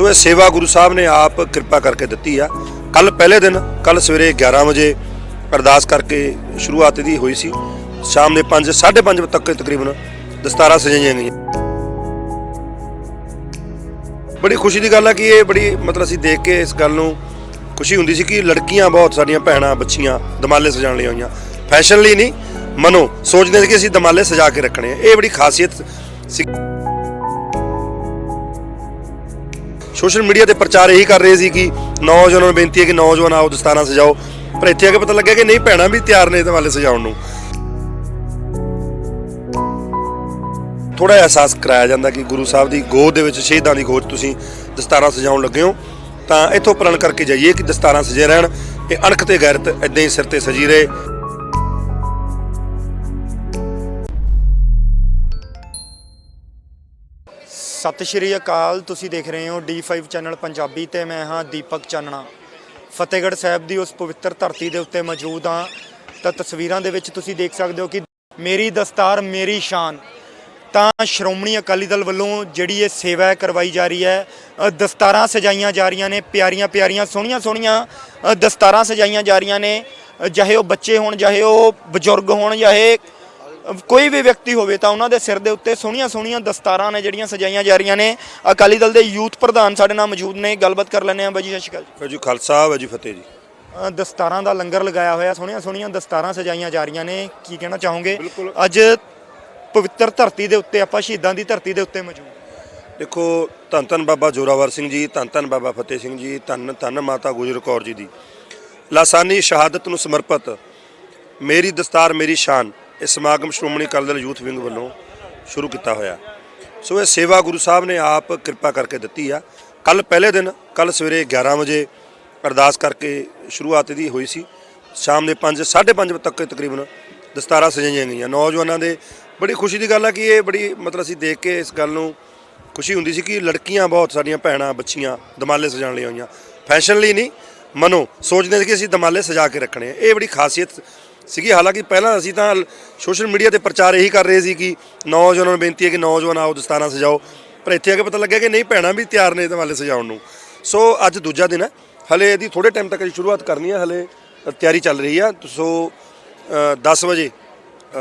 ਸੋ ਇਹ ਸੇਵਾ ਗੁਰੂ ਸਾਹਿਬ ਨੇ ਆਪ ਕਿਰਪਾ ਕਰਕੇ ਦਿੱਤੀ ਆ। ਕੱਲ ਪਹਿਲੇ ਦਿਨ ਕੱਲ ਸਵੇਰੇ 11 ਵਜੇ ਅਰਦਾਸ ਕਰਕੇ ਸ਼ੁਰੂਆਤ ਦੀ ਹੋਈ ਸੀ। ਸ਼ਾਮ ਦੇ 5 5:30 ਵਜੇ ਤੱਕ ਤਕਰੀਬਨ ਦਸਤਾਰਾਂ ਸਜਾਈਆਂ ਗਈਆਂ। ਬੜੀ ਖੁਸ਼ੀ ਦੀ ਗੱਲ ਆ ਕਿ ਇਹ ਬੜੀ ਮਤਲਬ ਅਸੀਂ ਦੇਖ ਕੇ ਇਸ ਗੱਲ ਨੂੰ ਖੁਸ਼ੀ ਹੁੰਦੀ ਸੀ ਕਿ ਲੜਕੀਆਂ ਬਹੁਤ ਸਾਡੀਆਂ ਭੈਣਾਂ, ਬੱਚੀਆਂ ਦਮਾਲੇ ਸਜਾਉਣ ਲਈ ਆਈਆਂ। ਫੈਸ਼ਨ ਲਈ ਨਹੀਂ, ਮਨੋ ਸੋਚਦੇ ਸੀ ਕਿ ਅਸੀਂ ਦਮਾਲੇ ਸਜਾ ਕੇ ਰੱਖਣੇ ਆ। ਇਹ ਬੜੀ ਖਾਸੀਅਤ ਸੀ। ਸੋਸ਼ਲ ਮੀਡੀਆ ਤੇ ਪ੍ਰਚਾਰ ਇਹੀ ਕਰ ਰਹੇ ਸੀ ਕਿ ਨੌਜਵਾਨਾਂ ਨੂੰ ਬੇਨਤੀ ਹੈ ਕਿ ਨੌਜਵਾਨ ਆਓ ਦਸਤਾਰਾਂ ਸਜਾਓ। ਪਰ ਇੱਥੇ ਆ ਕੇ ਪਤਾ ਲੱਗਿਆ ਕਿ ਨਹੀਂ, ਭੈਣਾਂ ਵੀ ਤਿਆਰ ਨੇ ਇਹਦੇ ਵਾਲੇ ਸਜਾਉਣ ਨੂੰ। ਥੋੜਾ ਅਹਿਸਾਸ ਕਰਾਇਆ ਜਾਂਦਾ ਕਿ ਗੁਰੂ ਸਾਹਿਬ ਦੀ ਗੋਦ ਦੇ ਵਿੱਚ ਸ਼ਹੀਦਾਂ ਦੀ ਗੋਦ ਤੁਸੀਂ ਦਸਤਾਰਾਂ ਸਜਾਉਣ ਲੱਗੇ ਹੋ। ਤਾਂ ਇੱਥੋਂ ਪ੍ਰਣ ਕਰਕੇ ਜਾਈਏ ਕਿ ਦਸਤਾਰਾਂ ਸਜੇ ਰਹਿਣ ਇਹ ਅਣਖ ਤੇ ਗੈਰਤ ਇਦਾਂ ਹੀ ਸਿਰ ਤੇ ਸਜੀ ਰਹੇ। ਸਤਿ ਸ਼੍ਰੀ ਅਕਾਲ, ਤੁਸੀਂ ਦੇਖ ਰਹੇ ਹੋ D5 ਚੈਨਲ ਪੰਜਾਬੀ ਤੇ ਮੈਂ ਹਾਂ ਦੀਪਕ ਚਾਨਣਾ। ਫਤਿਹਗੜ੍ਹ ਸਾਹਿਬ ਦੀ ਉਸ ਪਵਿੱਤਰ ਧਰਤੀ ਦੇ ਉੱਤੇ ਮੌਜੂਦ ਹਾਂ। ਤਾਂ ਤਸਵੀਰਾਂ ਦੇ ਵਿੱਚ ਤੁਸੀਂ ਦੇਖ ਸਕਦੇ ਹੋ ਕਿ ਮੇਰੀ ਦਸਤਾਰ, ਮੇਰੀ ਸ਼ਾਨ। ਤਾਂ ਸ਼੍ਰੋਮਣੀ ਅਕਾਲੀ ਦਲ ਵੱਲੋਂ ਜਿਹੜੀ ਇਹ ਸੇਵਾ ਕਰਵਾਈ ਜਾ ਰਹੀ ਹੈ ਦਸਤਾਰਾਂ ਸਜਾਈਆਂ ਜਾ ਰਹੀਆਂ ਨੇ, ਪਿਆਰੀਆਂ ਪਿਆਰੀਆਂ, ਸੋਹਣੀਆਂ ਸੋਹਣੀਆਂ ਦਸਤਾਰਾਂ ਸਜਾਈਆਂ ਜਾ ਰਹੀਆਂ ਨੇ। ਚਾਹੇ ਉਹ ਬੱਚੇ ਹੋਣ, ਚਾਹੇ ਉਹ ਬਜ਼ੁਰਗ ਹੋਣ, ਚਾਹੇ ਕੋਈ ਵੀ ਵਿਅਕਤੀ ਹੋਵੇ ਤਾਂ ਉਹਨਾਂ ਦੇ ਸਿਰ ਦੇ ਉੱਤੇ ਸੋਹਣੀਆਂ ਸੋਹਣੀਆਂ ਦਸਤਾਰਾਂ ਨੇ ਜਿਹੜੀਆਂ ਸਜਾਈਆਂ ਜਾ ਰਹੀਆਂ ਨੇ। ਅਕਾਲੀ ਦਲ ਦੇ ਯੂਥ ਪ੍ਰਧਾਨ ਸਾਡੇ ਨਾਲ ਮੌਜੂਦ ਨੇ। ਗੱਲਬਾਤ ਕਰ ਲੈਂਦੇ ਹਾਂ ਬਾਈ ਜੀ ਸਤਿ ਸ਼੍ਰੀ ਅਕਾਲ ਵਾਹਿਗੁਰੂ ਜੀ ਖਾਲਸਾ ਜੀ ਫਤਿਹ ਜੀ। ਦਸਤਾਰਾਂ ਦਾ ਲੰਗਰ ਲਗਾਇਆ ਹੋਇਆ ਸੋਹਣੀਆਂ ਸੋਹਣੀਆਂ ਦਸਤਾਰਾਂ ਸਜਾਈਆਂ ਜਾ ਰਹੀਆਂ ਨੇ। ਕੀ ਕਹਿਣਾ ਚਾਹੋਗੇ। ਅੱਜ ਪਵਿੱਤਰ ਧਰਤੀ ਦੇ ਉੱਤੇ ਆਪਾਂ ਸ਼ਹੀਦਾਂ ਦੀ ਧਰਤੀ ਦੇ ਉੱਤੇ ਮੌਜੂਦ ਦੇਖੋ ਧੰਨ ਧੰਨ ਬਾਬਾ ਜੋਰਾਵਰ ਸਿੰਘ ਜੀ ਧੰਨ ਧੰਨ ਬਾਬਾ ਫਤਿਹ ਸਿੰਘ ਜੀ ਧੰਨ ਧੰਨ ਮਾਤਾ ਗੁਜਰ ਕੌਰ ਜੀ ਦੀ। ਲਾਸਾਨੀ ਸ਼ਹਾਦਤ ਨੂੰ ਸਮਰਪਿਤ ਮੇਰੀ ਦਸਤਾਰ ਮੇਰੀ ਸ਼ਾਨ। ਇਹ ਸਮਾਗਮ ਸ਼੍ਰੋਮਣੀ ਅਕਾਲੀ ਦਲ ਯੂਥ ਵਿੰਗ ਵੱਲੋਂ ਸ਼ੁਰੂ ਕੀਤਾ ਹੋਇਆ। ਸੋ ਇਹ ਸੇਵਾ ਗੁਰੂ ਸਾਹਿਬ ਨੇ ਆਪ ਕਿਰਪਾ ਕਰਕੇ ਦਿੱਤੀ ਆ। ਕੱਲ ਪਹਿਲੇ ਦਿਨ, ਕੱਲ ਸਵੇਰੇ 11 ਵਜੇ ਅਰਦਾਸ ਕਰਕੇ ਸ਼ੁਰੂਆਤ ਦੀ ਹੋਈ ਸੀ। ਸ਼ਾਮ ਦੇ 5 5:30 ਵਜੇ ਤੱਕ ਤਕਰੀਬਨ ਦਸਤਾਰਾਂ ਸਜਾਈਆਂ ਗਈਆਂ। ਨੌਜਵਾਨਾਂ ਦੇ ਬੜੀ ਖੁਸ਼ੀ ਦੀ ਗੱਲ ਆ ਕਿ ਇਹ ਬੜੀ ਮਤਲਬ ਅਸੀਂ ਦੇਖ ਕੇ ਇਸ ਗੱਲ ਨੂੰ ਖੁਸ਼ੀ ਹੁੰਦੀ ਸੀ ਕਿ ਲੜਕੀਆਂ ਬਹੁਤ ਸਾਡੀਆਂ ਭੈਣਾਂ, ਬੱਚੀਆਂ ਦਮਾਲੇ ਸਜਾਉਣ ਲਈ ਆਈਆਂ। ਫੈਸ਼ਨ ਲਈ ਨਹੀਂ, ਮਨੋ ਸੋਚਦੇ ਸੀ ਕਿ ਅਸੀਂ ਦਮਾਲੇ ਸਜਾ ਕੇ ਰੱਖਣੇ ਆ। ਇਹ ਬੜੀ ਖਾਸੀਅਤ ਸੀਗੀ। ਹਾਲਾਂਕਿ ਪਹਿਲਾਂ ਅਸੀਂ ਤਾਂ ਸੋਸ਼ਲ ਮੀਡੀਆ ਤੇ ਪ੍ਰਚਾਰ ਇਹੀ ਕਰ ਰਹੇ ਸੀ ਕਿ ਨੌਜਵਾਨਾਂ ਨੂੰ ਬੇਨਤੀ ਹੈ ਕਿ ਨੌਜਵਾਨ ਆਓ ਦਸਤਾਰਾਂ ਸਜਾਓ। ਪਰ ਇੱਥੇ ਆ ਕੇ ਪਤਾ ਲੱਗਿਆ ਕਿ ਨਹੀਂ ਭੈਣਾਂ ਵੀ ਤਿਆਰ ਨੇ ਦਮਾਲੇ ਸਜਾਉਣ ਨੂੰ। ਸੋ ਅੱਜ ਦੂਜਾ ਦਿਨ ਹੈ। ਹਲੇ ਇਹਦੀ ਥੋੜੇ ਟਾਈਮ ਤੱਕ ਅਸੀਂ ਸ਼ੁਰੂਆਤ ਕਰਨੀ ਹੈ। ਹਲੇ ਤਿਆਰੀ ਚੱਲ ਰਹੀ ਆ ਸੋ ਅ, 10 ਵਜੇ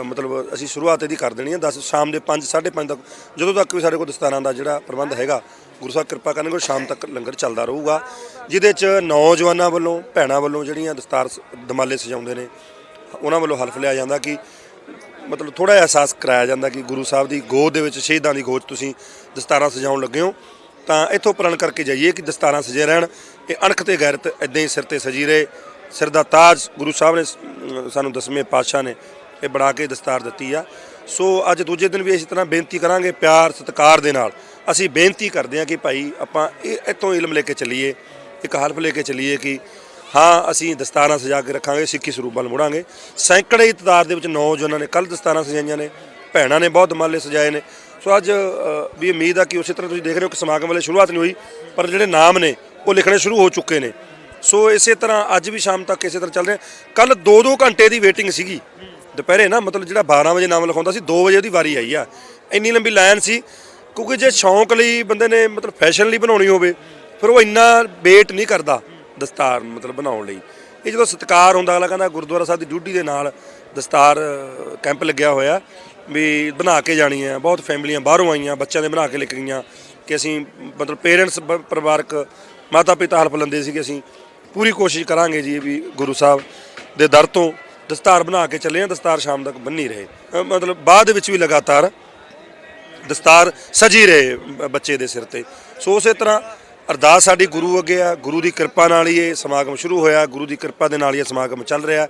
ਮਤਲਬ ਅਸੀਂ ਸ਼ੁਰੂਆਤ ਇਹਦੀ ਕਰ ਦੇਣੀ ਹੈ। 10 ਸ਼ਾਮ ਦੇ 5 5:30 ਤੱਕ ਜਦੋਂ ਤੱਕ ਵੀ ਸਾਡੇ ਕੋਲ ਦਸਤਾਰਾਂ ਦਾ ਜਿਹੜਾ ਪ੍ਰਬੰਧ ਹੈਗਾ ਗੁਰੂ ਸਾਹਿਬ ਕਿਰਪਾ ਕਰਨਗੇ ਉਹ ਸ਼ਾਮ ਤੱਕ ਲੰਗਰ ਚੱਲਦਾ ਰਹੂਗਾ। ਜਿਹਦੇ ਚ ਨੌਜਵਾਨਾਂ ਵੱਲੋਂ ਭੈਣਾਂ ਵੱਲੋਂ ਜਿਹੜੀਆਂ ਦਸਤਾਰ ਸ- ਦਮਾਲੇ ਸਜਾਉਂਦੇ ਨੇ ਉਹਨਾਂ ਵੱਲੋਂ ਹਲਫ ਲਿਆ ਜਾਂਦਾ ਕਿ ਮਤਲਬ ਥੋੜਾ ਅਹਿਸਾਸ ਕਰਾਇਆ ਜਾਂਦਾ ਕਿ ਗੁਰੂ ਸਾਹਿਬ ਦੀ ਗੋਦ ਦੇ ਵਿੱਚ ਸ਼ਹੀਦਾਂ ਦੀ ਗੋਦ ਤੁਸੀਂ ਦਸਤਾਰਾਂ ਸਜਾਉਣ ਲੱਗੇ ਹੋ। ਤਾਂ ਇੱਥੋਂ ਪ੍ਰਣ ਕਰਕੇ ਜਾਈਏ ਕਿ ਦਸਤਾਰਾਂ ਸਜੇ ਰਹਿਣ, ਇਹ ਅਣਖ ਤੇ ਗੈਰਤ ਇਦਾਂ ਹੀ ਸਿਰ ਤੇ ਸਜੀ ਰਹੇ। ਸਿਰ ਦਾ ਤਾਜ ਗੁਰੂ ਸਾਹਿਬ ਨੇ ਸਾਨੂੰ ਦਸਵੇਂ ਪਾਤਸ਼ਾਹ ਨੇ ਇਹ ਬਣਾ ਕੇ ਦਸਤਾਰ ਦਿੱਤੀ ਆ। ਸੋ ਅੱਜ ਦੂਜੇ ਦਿਨ ਵੀ ਇਸੇ ਤਰ੍ਹਾਂ ਬੇਨਤੀ ਕਰਾਂਗੇ ਪਿਆਰ, ਸਤਿਕਾਰ ਦੇ ਨਾਲ। ਅਸੀਂ ਬੇਨਤੀ ਕਰਦੇ ਹਾਂ ਕਿ ਭਾਈ ਆਪਾਂ ਇਹ, ਇੱਥੋਂ ਇਲਮ ਲੈ ਕੇ ਚੱਲੀਏ, ਇੱਕ ਹਲਫ ਲੈ ਕੇ ਚੱਲੀਏ ਕਿ ਹਾਂ, ਅਸੀਂ ਦਸਤਾਰਾਂ ਸਜਾ ਕੇ ਰੱਖਾਂਗੇ, ਸਿੱਖੀ ਸਰੂਪਾਂ ਨੂੰ ਮੁੜਾਂਗੇ। ਸੈਂਕੜੇ ਦੀ ਤਾਦਾਦ ਦੇ ਵਿੱਚ ਨੌਜਵਾਨਾਂ ਨੇ ਕੱਲ ਦਸਤਾਰਾਂ ਸਜਾਈਆਂ ਨੇ, ਭੈਣਾਂ ਨੇ ਬਹੁਤ ਮਾਲੇ ਸਜਾਏ ਨੇ। ਸੋ ਅੱਜ ਵੀ ਉਮੀਦ ਆ ਕਿ ਉਸੇ ਤਰ੍ਹਾਂ ਤੁਸੀਂ ਦੇਖ ਰਹੇ ਹੋ ਕਿ ਸਮਾਗਮ ਵਾਲੇ ਸ਼ੁਰੂਆਤ ਨਹੀਂ ਹੋਈ, ਪਰ ਜਿਹੜੇ ਨਾਮ ਨੇ, ਉਹ ਲਿਖਣੇ ਸ਼ੁਰੂ ਹੋ ਚੁੱਕੇ ਨੇ। ਸੋ ਇਸੇ ਤਰ੍ਹਾਂ ਅੱਜ ਵੀ ਸ਼ਾਮ ਤੱਕ ਇਸੇ ਤਰ੍ਹਾਂ ਚੱਲ ਰਿਹਾ। ਕੱਲ 2-2 ਘੰਟੇ ਦੀ ਵੇਟਿੰਗ ਸੀਗੀ। ਦੁਪਹਿਰੇ ਨਾ, ਮਤਲਬ ਜਿਹੜਾ 12 ਵਜੇ ਨਾਮ ਲਿਖਾਉਂਦਾ ਸੀ 2 ਵਜੇ ਉਹਦੀ ਵਾਰੀ ਆਈ ਆ। ਇੰਨੀ ਲੰਬੀ ਲਾਈਨ ਸੀ, ਕਿਉਂਕਿ ਜੇ ਸ਼ੌਂਕ ਲਈ ਬੰਦੇ ਨੇ, ਮਤਲਬ ਫੈਸ਼ਨ ਲਈ ਬਣਾਉਣੀ ਹੋਵੇ, ਫਿਰ ਉਹ ਇੰਨਾ ਵੇਟ ਨਹੀਂ ਕਰਦਾ। ਦਸਤਾਰ ਮਤਲਬ ਬਣਾਉਣ ਲਈ। ਇਹ ਜਦੋਂ ਸਤਿਕਾਰ ਹੁੰਦਾ, ਅਗਲਾ ਕਹਿੰਦਾ ਗੁਰਦੁਆਰਾ ਸਾਹਿਬ ਦੀ ਡਿਊਟੀ ਦੇ ਨਾਲ ਦਸਤਾਰ ਕੈਂਪ ਲੱਗਿਆ ਹੋਇਆ। ਵੀ ਬਣਾ ਕੇ ਜਾਣੀ ਹੈ। ਬਹੁਤ ਫੈਮਲੀਆਂ ਬਾਹਰੋਂ ਆਈਆਂ, ਬੱਚਿਆਂ ਦੇ ਬਣਾ ਕੇ ਲੈ ਕੇ ਗਈਆਂ ਕਿ ਅਸੀਂ ਮਤਲਬ ਪੇਰੈਂਟਸ ਪਰਿਵਾਰਕ ਮਾਤਾ ਪਿਤਾ ਹਲਫ ਲੈਂਦੇ ਸੀ ਕਿ ਅਸੀਂ ਪੂਰੀ ਕੋਸ਼ਿਸ਼ ਕਰਾਂਗੇ ਜੀ ਵੀ ਗੁਰੂ ਸਾਹਿਬ ਦੇ ਦਰ ਤੋਂ ਦਸਤਾਰ ਬਣਾ ਕੇ ਚੱਲੇ ਆ ਦਸਤਾਰ ਸ਼ਾਮ ਤੱਕ ਬੰਨੀ ਰਹੇ। ਮਤਲਬ ਬਾਅਦ ਵਿੱਚ ਵੀ ਲਗਾਤਾਰ ਦਸਤਾਰ ਸਜੀ ਰਹੇ ਬੱਚੇ ਦੇ ਸਿਰ ਤੇ। ਸੋ ਉਸੇ ਤਰ੍ਹਾਂ ਅਰਦਾਸ ਸਾਡੀ ਗੁਰੂ ਅੱਗੇ ਆ ਗੁਰੂ ਦੀ ਕਿਰਪਾ ਨਾਲ ਹੀ ਇਹ ਸਮਾਗਮ ਸ਼ੁਰੂ ਹੋਇਆ ਗੁਰੂ ਦੀ ਕਿਰਪਾ ਦੇ ਨਾਲ ਹੀ ਇਹ ਸਮਾਗਮ ਚੱਲ ਰਿਹਾ।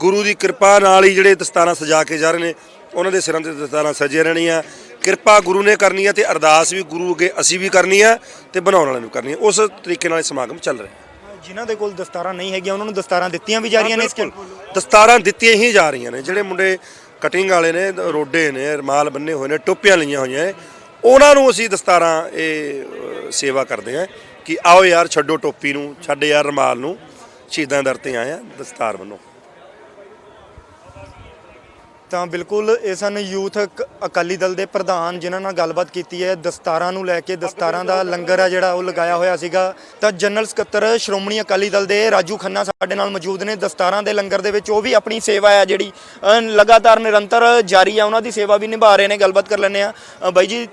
ਗੁਰੂ ਦੀ ਕਿਰਪਾ ਨਾਲ ਹੀ ਜਿਹੜੇ ਦਸਤਾਰਾਂ ਸਜਾ ਕੇ ਜਾ ਰਹੇ ਨੇ ਉਹਨਾਂ ਦੇ ਸਿਰਾਂ ਤੇ ਦਸਤਾਰਾਂ ਸਜੇ ਰਹਿਣੀਆਂ। ਕਿਰਪਾ ਗੁਰੂ ਨੇ ਕਰਨੀ ਹੈ ਤੇ ਅਰਦਾਸ ਵੀ ਗੁਰੂ ਅੱਗੇ ਅਸੀਂ ਵੀ ਕਰਨੀ ਹੈ ਤੇ ਬਣਾਉਣ ਵਾਲਿਆਂ ਨੂੰ ਕਰਨੀ ਹੈ ਉਸ ਤਰੀਕੇ ਨਾਲ ਇਹ ਸਮਾਗਮ ਚੱਲ ਰਿਹਾ। ਜਿਨ੍ਹਾਂ ਦੇ ਕੋਲ ਦਸਤਾਰਾਂ ਨਹੀਂ ਹੈਗੀਆਂ ਉਹਨਾਂ ਨੂੰ ਦਸਤਾਰਾਂ ਦਿੱਤੀਆਂ ਵੀ ਜਾ ਰਹੀਆਂ ਨੇ ਇਸ ਬਿਲਕੁਲ। ਦਸਤਾਰਾਂ ਦਿੱਤੀਆਂ ਹੀ ਜਾ ਰਹੀਆਂ ਨੇ। ਜਿਹੜੇ ਮੁੰਡੇ ਕਟਿੰਗ ਵਾਲੇ ਨੇ ਰੋਡੇ ਨੇ ਰਮਾਲ ਬੰਨੇ ਹੋਏ ਨੇ ਟੋਪੀਆਂ ਲਈਆਂ ਹੋਈਆਂ ਨੇ ਉਹਨਾਂ ਨੂੰ ਅਸੀਂ ਦਸਤਾਰਾਂ ਇਹ ਸੇਵਾ ਕਰਦੇ ਹਾਂ ਕਿ ਆਓ ਯਾਰ ਛੱਡੋ ਟੋਪੀ ਨੂੰ, ਛੱਡ ਯਾਰ ਰਮਾਲ ਨੂੰ, ਸ਼ਹੀਦਾਂ ਦਰ ਤੇ ਆਏ ਆ ਦਸਤਾਰ ਬੰਨੋ ਤਾਂ ਬਿਲਕੁਲ, ਇਹ ਸਨ ਯੂਥ ਅਕ- ਅਕਾਲੀ ਦਲ ਦੇ ਪ੍ਰਧਾਨ ਜਿਨ੍ਹਾਂ ਨਾਲ ਗੱਲਬਾਤ ਕੀਤੀ ਹੈ। ਦਸਤਾਰਾਂ ਨੂੰ ਲੈ ਕੇ ਦਸਤਾਰਾਂ ਦਾ ਲੰਗਰ ਹੈ ਜਿਹੜਾ ਉਹ ਲਗਾਇਆ ਹੋਇਆ ਸੀਗਾ। ਤਾਂ ਜਨਰਲ ਸਕੱਤਰ ਸ਼੍ਰੋਮਣੀ ਅਕਾਲੀ ਦਲ ਦੇ ਰਾਜੂ ਖੰਨਾ ਸਾਡੇ ਨਾਲ ਮੌਜੂਦ ਨੇ। ਦਸਤਾਰਾਂ ਦੇ ਲੰਗਰ ਦੇ ਵਿੱਚ ਉਹ ਵੀ ਆਪਣੀ ਸੇਵਾ ਹੈ ਜਿਹੜੀ ਲਗਾਤਾਰ ਨਿਰੰਤਰ ਜਾਰੀ ਹੈ ਉਹਨਾਂ ਦੀ ਸੇਵਾ ਵੀ ਨਿਭਾ ਰਹੇ ਨੇ। ਗੱਲਬਾਤ ਕਰ ਲੈਂਦੇ ਆ ਬਾਈ ਜੀ,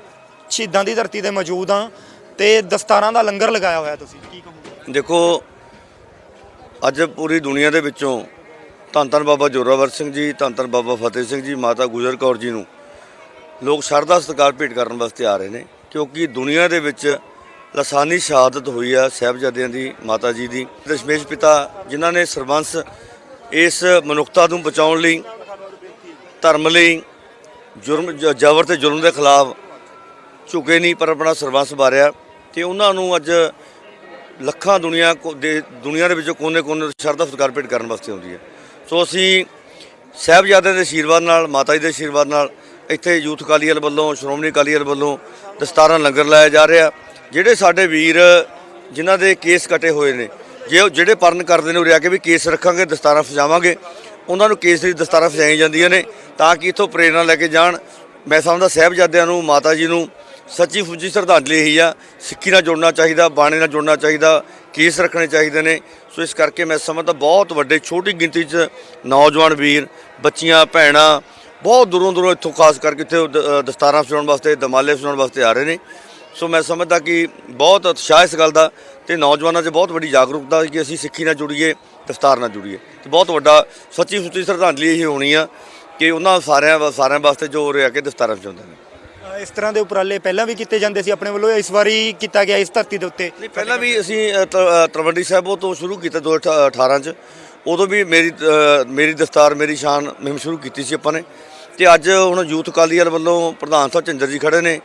ਸ਼ਹੀਦਾਂ ਦੀ ਧਰਤੀ ਤੇ ਮੌਜੂਦ ਆ ਤੇ ਦਸਤਾਰਾਂ ਦਾ ਲੰਗਰ ਲਗਾਇਆ ਹੋਇਆ ਤੁਸੀਂ, ਕੀ ਕਹੋਗੇ? ਦੇਖੋ, ਅੱਜ ਪੂਰੀ ਦੁਨੀਆ ਦੇ ਵਿੱਚੋਂ ਧੰਨ ਧੰਨ ਬਾਬਾ ਜੋਰਾਵਰ ਸਿੰਘ ਜੀ, ਧੰਨ ਧੰਨ ਬਾਬਾ ਫਤਿਹ ਸਿੰਘ ਜੀ, ਮਾਤਾ ਗੁਜਰ ਕੌਰ ਜੀ ਨੂੰ ਲੋਕ ਸ਼ਰਧਾ ਸਤਿਕਾਰ ਭੇਟ ਕਰਨ ਵਾਸਤੇ ਆ ਰਹੇ ਨੇ, ਕਿਉਂਕਿ ਦੁਨੀਆ ਦੇ ਵਿੱਚ ਲਸਾਨੀ ਸ਼ਹਾਦਤ ਹੋਈ ਆ ਸਾਹਿਬਜ਼ਾਦਿਆਂ ਦੀ, ਮਾਤਾ ਜੀ ਦੀ। ਦਸ਼ਮੇਸ਼ ਪਿਤਾ ਜਿਨ੍ਹਾਂ ਨੇ ਸਰਬੰਸ ਇਸ ਮਨੁੱਖਤਾ ਨੂੰ ਬਚਾਉਣ ਲਈ, ਧਰਮ ਲਈ ਜੁਰਮ ਜ਼ਬਰ ਤੇ ਜ਼ੁਲਮ ਦੇ ਖਿਲਾਫ ਝੁਕੇ ਨਹੀਂ, ਪਰ ਆਪਣਾ ਸਰਬੰਸ ਵਾਰਿਆ। ਤੇ ਉਹਨਾਂ ਨੂੰ ਅੱਜ ਲੱਖਾਂ ਦੁਨੀਆ ਕੋ- ਦੇ ਦੁਨੀਆ ਦੇ ਵਿੱਚੋਂ ਕੋਨੇ-ਕੋਨੇ ਸ਼ਰਧਾ ਸਤਿਕਾਰ ਭੇਟ ਕਰਨ ਵਾਸਤੇ ਆਉਂਦੀ ਹੈ। ਸੋ ਅਸੀਂ ਸਾਹਿਬਜ਼ਾਦਿਆਂ ਦੇ ਆਸ਼ੀਰਵਾਦ ਨਾਲ, ਮਾਤਾ ਜੀ ਦੇ ਆਸ਼ੀਰਵਾਦ ਨਾਲ ਇੱਥੇ ਯੂਥ ਅਕਾਲੀ ਦਲ ਵੱਲੋਂ, ਸ਼੍ਰੋਮਣੀ ਅਕਾਲੀ ਦਲ ਵੱਲੋਂ ਦਸਤਾਰਾਂ ਲੰਗਰ ਲਾਇਆ ਜਾ ਰਿਹਾ। ਜਿਹੜੇ ਸਾਡੇ ਵੀਰ ਜਿਨ੍ਹਾਂ ਦੇ ਕੇਸ ਕਟੇ ਹੋਏ ਨੇ, ਜੇ ਉਹ ਜਿਹੜੇ ਪਰਨ ਕਰਦੇ ਨੇ, ਉਹ ਆ ਕੇ ਵੀ ਕੇਸ ਰੱਖਾਂਗੇ, ਦਸਤਾਰਾਂ ਫਜਾਵਾਂਗੇ ਉਹਨਾਂ ਨੂੰ ਕੇਸ ਦੀ ਦਸਤਾਰਾਂ ਫਜਾਈਆਂ ਜਾਂਦੀਆਂ ਨੇ ਤਾਂ ਕਿ ਇਥੋਂ ਪ੍ਰੇਰਣਾ ਲੈ ਕੇ ਜਾਣ। ਮੈਂ ਸਮਝਦਾ ਸਾਹਿਬਜ਼ਾਦਿਆਂ ਨੂੰ, ਮਾਤਾ ਜੀ ਨੂੰ ਸੱਚੀ ਫੁੱਜੀ ਸ਼ਰਧਾਂਜਲੀ ਇਹੀ ਆ। ਸਿੱਖੀ ਨਾਲ ਜੁੜਨਾ ਚਾਹੀਦਾ, ਬਾਣੇ ਨਾਲ ਜੁੜਨਾ ਚਾਹੀਦਾ, ਕੇਸ ਰੱਖਣੇ ਚਾਹੀਦੇ ਨੇ। ਸੋ ਇਸ ਕਰਕੇ ਮੈਂ ਸਮਝਦਾ ਬਹੁਤ ਵੱਡੇ, ਛੋਟੀ ਗਿਣਤੀ 'ਚ ਨੌਜਵਾਨ ਵੀਰ, ਬੱਚੀਆਂ, ਭੈਣਾਂ ਬਹੁਤ ਦੂਰੋਂ ਦੂਰੋਂ ਇੱਥੋਂ ਖਾਸ ਕਰਕੇ ਇੱਥੇ ਦ- ਦਸਤਾਰਾਂ ਸਜਾਉਣ ਵਾਸਤੇ, ਦਮਾਲੇ ਸਜਾਉਣ ਵਾਸਤੇ ਆ ਰਹੇ ਨੇ। ਸੋ ਮੈਂ ਸਮਝਦਾ ਕਿ ਬਹੁਤ ਉਤਸ਼ਾਹ ਇਸ ਗੱਲ ਦਾ ਤੇ ਨੌਜਵਾਨਾਂ 'ਚ ਬਹੁਤ ਵੱਡੀ ਜਾਗਰੂਕਤਾ ਕਿ ਅਸੀਂ ਸਿੱਖੀ ਨਾਲ ਜੁੜੀਏ, ਦਸਤਾਰ ਨਾਲ ਜੁੜੀਏ। ਤੇ ਬਹੁਤ ਵੱਡਾ ਸੱਚੀ ਸੁੱਚੀ ਸ਼ਰਧਾਂਜਲੀ ਇਹ ਹੋਣੀ ਆ ਕਿ ਉਹਨਾਂ ਸਾਰਿਆਂ ਵਾ- ਸਾਰਿਆਂ ਵਾਸਤੇ ਜੋ ਉਰੇ ਆ ਕੇ ਦਸਤਾਰਾਂ ਸਜਾਉਂਦੇ ਨੇ। ਇਸ ਤਰ੍ਹਾਂ ਦੇ ਉਪਰਾਲੇ ਪਹਿਲਾਂ ਵੀ ਕੀਤੇ ਜਾਂਦੇ ਸੀ ਆਪਣੇ ਵੱਲੋਂ ਇਸ ਵਾਰੀ ਕੀਤਾ ਗਿਆ ਇਸ ਧਰਤੀ ਦੇ ਉੱਤੇ। ਨਹੀਂ ਪਹਿਲਾਂ ਵੀ ਅਸੀਂ ਤ- ਅ, ਤਲਵੰਡੀ ਸਾਹਿਬੋਂ ਤੋਂ ਸ਼ੁਰੂ ਕੀਤਾ 2018 ਚ। ਉਦੋਂ ਵੀ ਮੇਰੀ ਮੇਰੀ ਦਸਤਾਰ ਮੇਰੀ ਸ਼ਾਨ ਮੁਹਿੰਮ ਸ਼ੁਰੂ ਕੀਤੀ ਸੀ ਆਪਾਂ ਨੇ। ਤੇ ਅੱਜ ਹੁਣ ਯੂਥ ਅਕਾਲੀ ਦਲ ਵੱਲੋਂ ਪ੍ਰਧਾਨ ਸਾਹਿਬ ਚੰਦਰ ਜੀ ਖੜੇ ਨੇ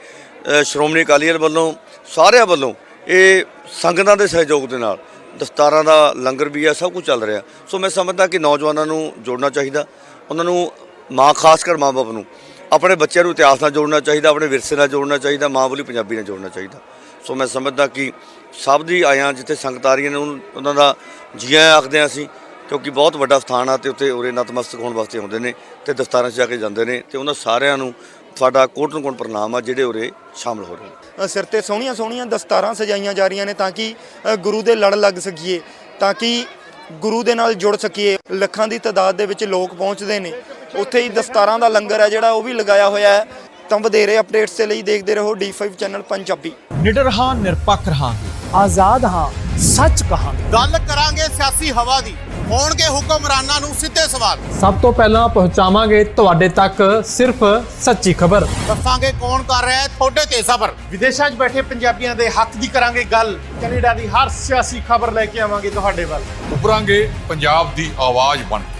ਸ਼੍ਰੋਮਣੀ ਅਕਾਲੀ ਦਲ ਵੱਲੋਂ ਸਾਰਿਆਂ ਵੱਲੋਂ ਇਹ ਸੰਗਤਾਂ ਦੇ ਸਹਿਯੋਗ ਦੇ ਨਾਲ ਦਸਤਾਰਾਂ ਦਾ ਲੰਗਰ ਵੀ ਆ ਸਭ ਕੁਝ ਚੱਲ ਰਿਹਾ। ਸੋ ਮੈਂ ਸਮਝਦਾ ਕਿ ਨੌਜਵਾਨਾਂ ਨੂੰ ਜੋੜਨਾ ਚਾਹੀਦਾ। ਉਹਨਾਂ ਨੂੰ ਮਾਂ ਖਾਸ ਕਰ ਮਾਂ ਬਾਪ ਨੂੰ। ਆਪਣੇ ਬੱਚਿਆਂ ਨੂੰ ਇਤਿਹਾਸ ਨਾਲ ਜੋੜਨਾ ਚਾਹੀਦਾ, ਆਪਣੇ ਵਿਰਸੇ ਨਾਲ ਜੋੜਨਾ ਚਾਹੀਦਾ, ਮਾਂ ਬੋਲੀ ਪੰਜਾਬੀ ਨਾਲ ਜੋੜਨਾ ਚਾਹੀਦਾ। ਸੋ ਮੈਂ ਸਮਝਦਾ ਕਿ ਸਭ ਦੀ ਆਇਆਂ ਜਿੱਥੇ ਸੰਗਤ ਆ ਰਹੀਆਂ ਨੇ ਉਹਨੂੰ- ਉਹਨਾਂ ਦਾ ਜੀਆਂ ਆਖਦੇ ਹਾਂ ਅਸੀਂ, ਕਿਉਂਕਿ ਬਹੁਤ ਵੱਡਾ ਸਥਾਨ ਆ ਤੇ ਉੱਥੇ ਉਰੇ ਨਤਮਸਤਕ ਹੋਣ ਵਾਸਤੇ ਆਉਂਦੇ ਨੇ ਤੇ ਦਸਤਾਰਾਂ 'ਚ ਜਾ ਕੇ ਜਾਂਦੇ ਨੇ ਤੇ ਉਹਨਾਂ ਸਾਰਿਆਂ ਨੂੰ ਸਾਡਾ ਕੋਟ ਨੂੰ ਕੋਟ ਪ੍ਰਣਾਮ ਆ ਜਿਹੜੇ ਉਰੇ ਸ਼ਾਮਲ ਹੋ ਰਹੇ ਨੇ। ਸਿਰ ਤੇ ਸੋਹਣੀਆਂ ਸੋਹਣੀਆਂ ਦਸਤਾਰਾਂ ਸਜਾਈਆਂ ਜਾ ਰਹੀਆਂ ਨੇ ਤਾਂ ਕਿ ਗੁਰੂ ਦੇ ਲੜ ਲੱਗ ਸਕੀਏ, ਤਾਂ ਕਿ ਗੁਰੂ ਦੇ ਨਾਲ ਜੁੜ ਸਕੀਏ। ਲੱਖਾਂ ਦੀ ਤਾਦਾਦ ਦੇ ਵਿੱਚ ਲੋਕ ਪਹੁੰਚਦੇ ਨੇ। ਉੱਥੇ ਹੀ ਦਸਤਾਰਾਂ ਦਾ ਲੰਗਰ ਹੈ ਜਿਹੜਾ ਉਹ ਵੀ ਲਗਾਇਆ ਹੋਇਆ ਹੈ। ਤਾਂ ਵਧੇਰੇ ਅਪਡੇਟਸ ਦੇ ਲਈ ਦੇਖਦੇ ਰਹੋ D5 ਚੈਨਲ ਪੰਜਾਬੀ। ਨਿਡਰ ਹਾਂ ਨਿਰਪੱਖ ਰਹਾਂਗੇ। ਆਜ਼ਾਦ ਹਾਂ ਸੱਚ ਕਹਾਂਗੇ। ਗੱਲ ਕਰਾਂਗੇ ਸਿਆਸੀ ਹਵਾ ਦੀ। ਹੋਣਗੇ ਹੁਕਮਰਾਨਾਂ ਨੂੰ ਸਿੱਧੇ ਸਵਾਲ। ਸਭ ਤੋਂ ਪਹਿਲਾਂ ਪਹੁੰਚਾਵਾਂਗੇ ਤੁਹਾਡੇ ਤੱਕ ਸਿਰਫ ਸੱਚੀ ਖਬਰ। ਦੱਸਾਂਗੇ ਕੌਣ ਕਰ ਰਿਹਾ ਹੈ ਤੁਹਾਡੇ ਤੇ ਸਬਰ। ਵਿਦੇਸ਼ਾਂ 'ਚ ਬੈਠੇ ਪੰਜਾਬੀਆਂ ਦੇ ਹੱਕ ਦੀ ਕਰਾਂਗੇ ਗੱਲ। ਕੈਨੇਡਾ ਦੀ ਹਰ ਸਿਆਸੀ ਖਬਰ ਲੈ ਕੇ ਆਵਾਂਗੇ ਤੁਹਾਡੇ ਵੱਲ। ਉਭਰਾਂਗੇ ਪੰਜਾਬ ਦੀ ਆਵਾਜ਼ ਬਣ ਕੇ।